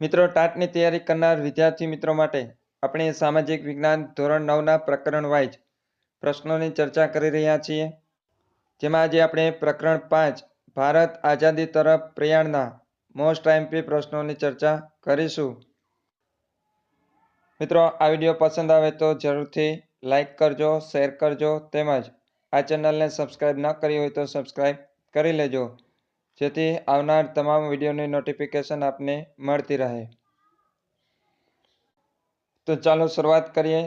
મિત્રો, ટાટની તૈયારી કરનાર વિદ્યાર્થી મિત્રો માટે આપણે સામાજિક વિજ્ઞાન ધોરણ નવના પ્રકરણ વાઇઝ પ્રશ્નોની ચર્ચા કરી રહ્યા છીએ. જેમાં આજે આપણે પ્રકરણ પાંચ, ભારત આઝાદી તરફ પ્રયાણના મોસ્ટ આઈએમપી પ્રશ્નોની ચર્ચા કરીશું. મિત્રો, આ વીડિયો પસંદ આવે તો જરૂરથી લાઈક કરજો, શેર કરજો, તેમજ આ ચેનલને સબસ્ક્રાઈબ ન કરી હોય તો સબસ્ક્રાઈબ કરી લેજો. જેથી આવનાર તમામ વિડીયોની નોટિફિકેશન આપને મળતી રહે. તો ચાલો શરૂઆત કરીએ.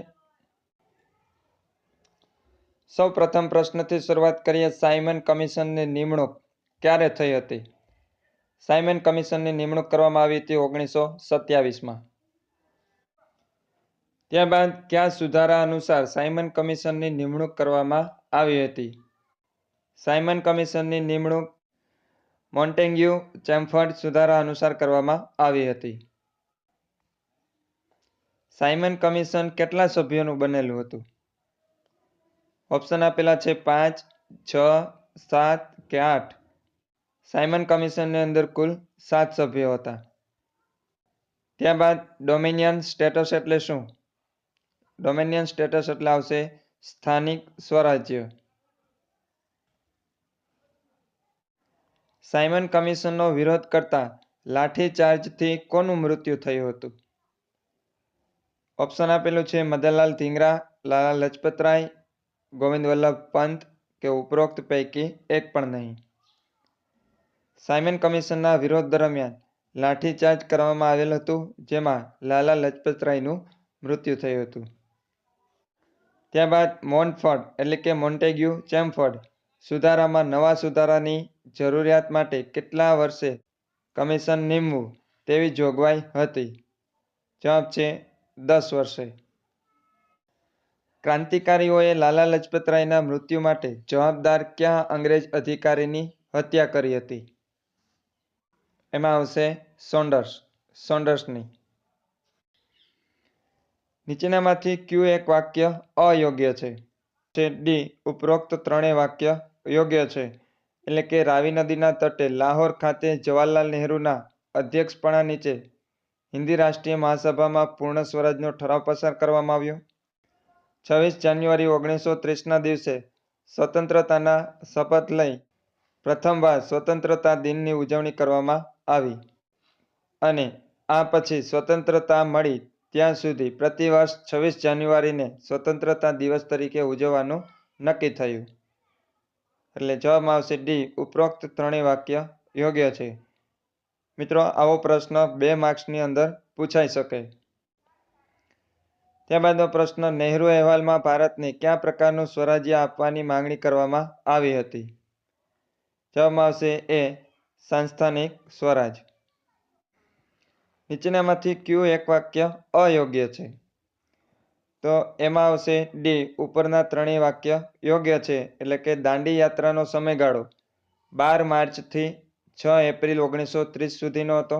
સૌ પ્રથમ પ્રશ્નથી શરૂઆત કરીએ સાયમન કમિશનની નિમણૂક ક્યારે થઈ હતી? સાયમન કમિશનની નિમણૂક કરવામાં આવી હતી ઓગણીસો સત્યાવીસમાં. ત્યારબાદ કયા સુધારા અનુસાર સાયમન કમિશનની નિમણૂક કરવામાં આવી હતી? સાયમન કમિશનની નિમણૂક મોન્ટેગ્યુ ચેમ્ફર્ડ સુધારા અનુસાર કરવામાં આવી હતી. સાયમન કમિશન કેટલા સભ્યોનું બનેલું હતું? ઓપ્શન આપેલા છે પાંચ, છ, સાત કે આઠ. સાયમન કમિશનની અંદર કુલ સાત સભ્યો હતા. ત્યારબાદ ડોમિનિયન સ્ટેટસ એટલે શું? ડોમિનિયન સ્ટેટસ એટલે આવશે સ્થાનિક સ્વરાજ્ય. સાયમન કમિશનનો વિરોધ કરતા લાઠીચાર્જથી કોનું મૃત્યુ થયું હતું? ઓપ્શન આપેલું છે મદનલાલ ધીંગરા, લાલા લજપતરાય, ગોવિંદ વલ્લભ પંત કે ઉપરોક્ત પૈકી એક પણ નહીં. સાયમન કમિશનના વિરોધ દરમિયાન લાઠીચાર્જ કરવામાં આવેલ હતું, જેમાં લાલા લજપતરાયનું મૃત્યુ થયું હતું. ત્યારબાદ મોન્ટફર્ડ એટલે કે મોન્ટેગ્યુ, ચેમ્ફર્ડ સુધારામાં નવા સુધારાની જરૂરિયાત માટે કેટલા વર્ષે કમિશન નીમવું તેવી જોગવાઈ હતી? જવાબ છે દસ વર્ષે. ક્રાંતિકારીઓએ લાલા લજપતરાયના મૃત્યુ માટે જવાબદાર કયા અંગ્રેજ અધિકારીની હત્યા કરી હતી? એમાં આવશે સોન્ડર્સ, સોન્ડર્સની. નીચેનામાંથી ક્યુ એક વાક્ય અયોગ્ય છે? ડી, ઉપરોક્ત ત્રણેય વાક્ય યોગ્ય છે. એટલે કે રાવી નદીના તટે લાહોર ખાતે જવાહરલાલ નહેરુના અધ્યક્ષપણા નીચે હિન્દી રાષ્ટ્રીય મહાસભામાં પૂર્ણ સ્વરાજનો ઠરાવ પસાર કરવામાં આવ્યો. છવ્વીસ જાન્યુઆરી ઓગણીસો ત્રીસના દિવસે સ્વતંત્રતાના શપથ લઈ પ્રથમવાર સ્વતંત્રતા દિનની ઉજવણી કરવામાં આવી અને આ પછી સ્વતંત્રતા મળી ત્યાં સુધી પ્રતિવર્ષ છવ્વીસ જાન્યુઆરીને સ્વતંત્રતા દિવસ તરીકે ઉજવવાનું નક્કી થયું. એટલે જવાબમાં આવશે ડી, ઉપરોક્ત ત્રણેય વાક્ય યોગ્ય છે. મિત્રો, આવો પ્રશ્ન બે માર્ક્સની અંદર પૂછાઈ શકે. ત્યારબાદનો પ્રશ્ન, નહેરુ અહેવાલમાં ભારતને કયા પ્રકારનું સ્વરાજ્ય આપવાની માંગણી કરવામાં આવી હતી? જવાબમાં આવશે એ, સંસ્થાનિક સ્વરાજ. નીચેનામાંથી ક્યુ એક વાક્ય અયોગ્ય છે. તો એમાં આવશે ડી ઉપરના ત્રણેય વાક્ય યોગ્ય છે. એટલે કે દાંડી યાત્રાનો સમયગાળો. બાર માર્ચથી છ એપ્રિલ ઓગણીસો ત્રીસ સુધીનો હતો.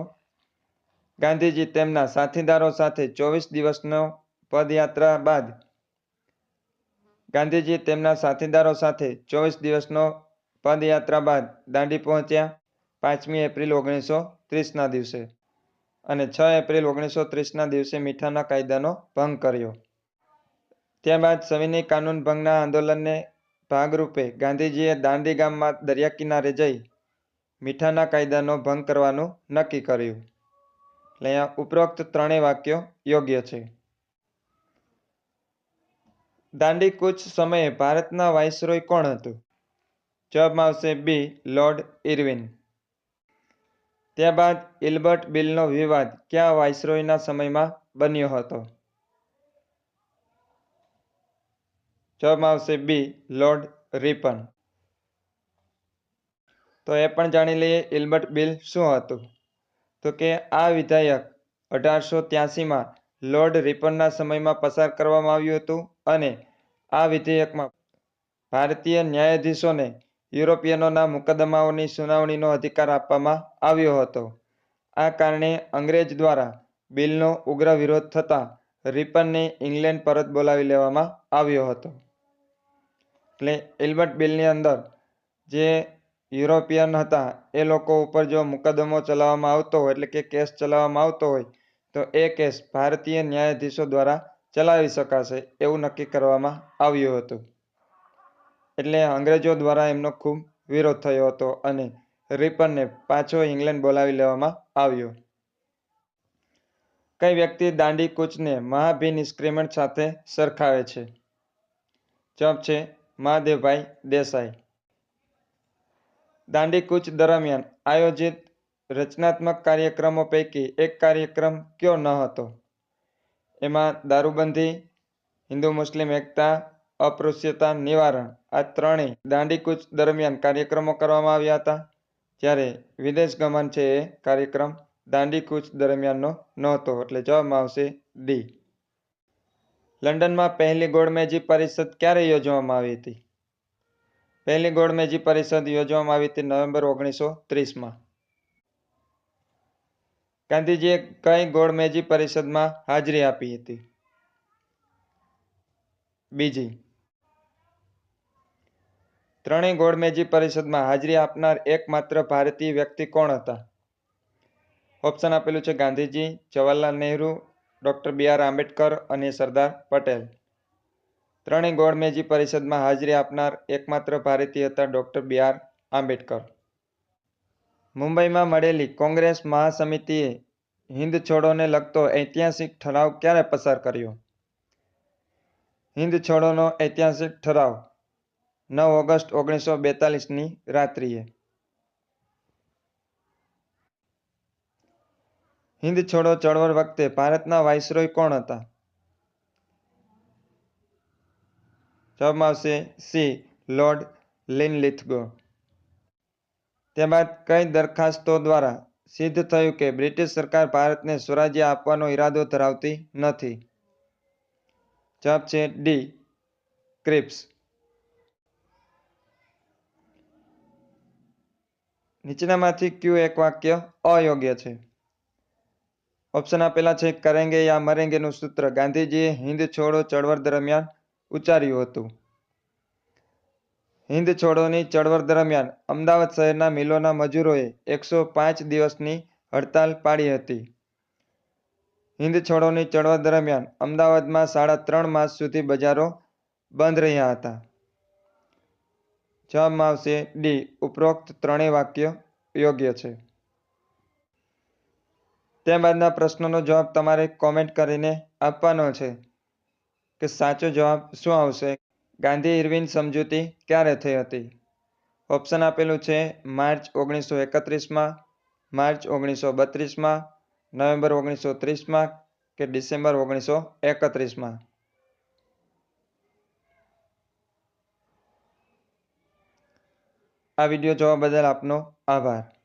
ગાંધીજી તેમના સાથીદારો સાથે ચોવીસ દિવસનો પદયાત્રા બાદ ગાંધીજી તેમના સાથીદારો સાથે ચોવીસ દિવસનો પદયાત્રા બાદ દાંડી પહોંચ્યા પાંચમી એપ્રિલ ઓગણીસો ત્રીસના દિવસે. અને છ એપ્રિલ ઓગણીસો ત્રીસના દિવસે મીઠાના કાયદાનો ભંગ કર્યો. ત્યારબાદ સવિનય કાનૂન ભંગના આંદોલનને ભાગરૂપે ગાંધીજીએ દાંડી ગામમાં દરિયા કિનારે જઈ મીઠાના કાયદાનો ભંગ કરવાનું નક્કી કર્યું. એટલે અહીંયા ઉપરોક્ત ત્રણેય વાક્યો યોગ્ય છે. દાંડી કૂચ સમયે ભારતના વાઇસરોય કોણ હતું? જવાબમાં આવશે બી, લોર્ડ ઇરવિન. ત્યારબાદ ઇલ્બર્ટ બિલનો વિવાદ કયા વાઇસરોયના સમયમાં બન્યો હતો? જવાબમાં આવશે બી લોર્ડ રિપન. તો એ પણ જાણી લઈએ ઇલ્બર્ટ બિલ શું હતું? તો કે આ વિધાયક અઢારસો ત્યાસીમાં લોર્ડ રિપનના સમયમાં પસાર કરવામાં આવ્યું હતું અને આ વિધેયકમાં ભારતીય ન્યાયાધીશોને યુરોપિયનોના મુકદ્દમાઓની સુનાવણીનો અધિકાર આપવામાં આવ્યો હતો. આ કારણે અંગ્રેજ દ્વારા બિલનો ઉગ્ર વિરોધ થતાં રિપનને ઇંગ્લેન્ડ પરત બોલાવી લેવામાં આવ્યો હતો. એટલે એલ્બર્ટ બિલની અંદર જે યુરોપિયન હતા, એ લોકો ઉપર જો મુકદ્દમો ચલાવવામાં આવતો હોય, એટલે કે કેસ ચલાવવામાં આવતો હોય, તો એ કેસ ભારતીય ન્યાયાધીશો દ્વારા ચલાવી શકાશે એવું નક્કી કરવામાં આવ્યું હતું. એટલે અંગ્રેજો દ્વારા એમનો ખૂબ વિરોધ થયો હતો અને રિપનને પાછો ઇંગ્લેન્ડ બોલાવી લેવામાં આવ્યો. કઈ વ્યક્તિ દાંડી કૂચને મહાભિનિષ્ક્રિમણ સાથે સરખાવે છે? જવાબ છે મહાદેવભાઈ દેસાઈ. દાંડીકૂચ દરમિયાન આયોજિત રચનાત્મક કાર્યક્રમો પૈકી એક કાર્યક્રમ કયો ન હતો? એમાં દારૂબંધી, હિન્દુ મુસ્લિમ એકતા, અપૃશ્યતા નિવારણ આ ત્રણેય દાંડીકૂચ દરમિયાન કાર્યક્રમો કરવામાં આવ્યા હતા. જ્યારે વિદેશ ગમન છે એ કાર્યક્રમ દાંડીકૂચ દરમિયાનનો નહોતો. એટલે જવાબમાં આવશે ડી. લંડનમાં પહેલી ગોળમેજી પરિષદ ક્યારે યોજવામાં આવી હતી? પહેલી ગોળમેજી પરિષદ યોજવામાં આવી હતી નવેમ્બર ઓગણીસો ત્રીસમાં. ગાંધીજીએ કઈ ગોળમેજી પરિષદમાં હાજરી આપી હતી? બીજી. ત્રણેય ગોળમેજી પરિષદમાં હાજરી આપનાર એકમાત્ર ભારતીય વ્યક્તિ કોણ હતા? ઓપ્શન આપેલું છે Gandhiji, Jawaharlal Nehru doctor B R Ambedkar અને સરદાર પટેલ. ત્રણેય ગોળમેજી પરિષદમાં હાજરી આપનાર એકમાત્ર ભારતીય હતા ડોક્ટર બી આર આંબેડકર. મુંબઈમાં મળેલી કોંગ્રેસ મહાસમિતિએ હિન્દ છોડોને લગતો ઐતિહાસિક ઠરાવ ક્યારે પસાર કર્યો? હિન્દ છોડોનો ઐતિહાસિક ઠરાવ નવ ઓગસ્ટ ઓગણીસો બેતાલીસની રાત્રિએ. હિંદ છોડો ચળવળ વખતે ભારતના વાઇસરોય કોણ હતા? જવાબમાં આવશે સી, લોર્ડ લિનલિથગો. ત્યારબાદ કઈ દરખાસ્તો દ્વારા સિદ્ધ થયું કે બ્રિટિશ સરકાર ભારતને સ્વરાજ્ય આપવાનો ઈરાદો ધરાવતી નથી? જવાબ છે ડી, ક્રિપ્સ. નીચેનામાંથી ક્યુ એક વાક્ય અયોગ્ય છે. ઓપ્શન આપેલા છે, કરેંગે યા મરેંગેનું સૂત્ર. ગાંધીજીએ હિંદ છોડો ચળવળ દરમિયાન ઉચ્ચાર્યું હતું. હિંદ છોડોની ચળવળ દરમિયાન અમદાવાદ શહેરના મિલોના મજૂરોએ એકસો પાંચ દિવસની હડતાલ પાડી હતી. હિંદ છોડોની ચળવળ દરમિયાન અમદાવાદમાં સાડા ત્રણ માસ સુધી બજારો બંધ રહ્યા હતા. જવાબમાં આવશે, ડી. ઉપરોક્ત ત્રણેય વાક્ય યોગ્ય છે. ત્યારબાદના પ્રશ્નોનો જવાબ તમારે કોમેન્ટ કરીને આપવાનો છે કે સાચો જવાબ શું આવશે? ગાંધી, ઇરવિન સમજૂતી ક્યારે થઈ હતી? ઓપ્શન આપેલું છે માર્ચ ઓગણીસો એકત્રીસમાં, માર્ચ ઓગણીસો બત્રીસમાં, નવેમ્બર ઓગણીસો ત્રીસમાં કે ડિસેમ્બર ઓગણીસો એકત્રીસમાં? આ વીડિયો જોવા બદલ આપનો આભાર.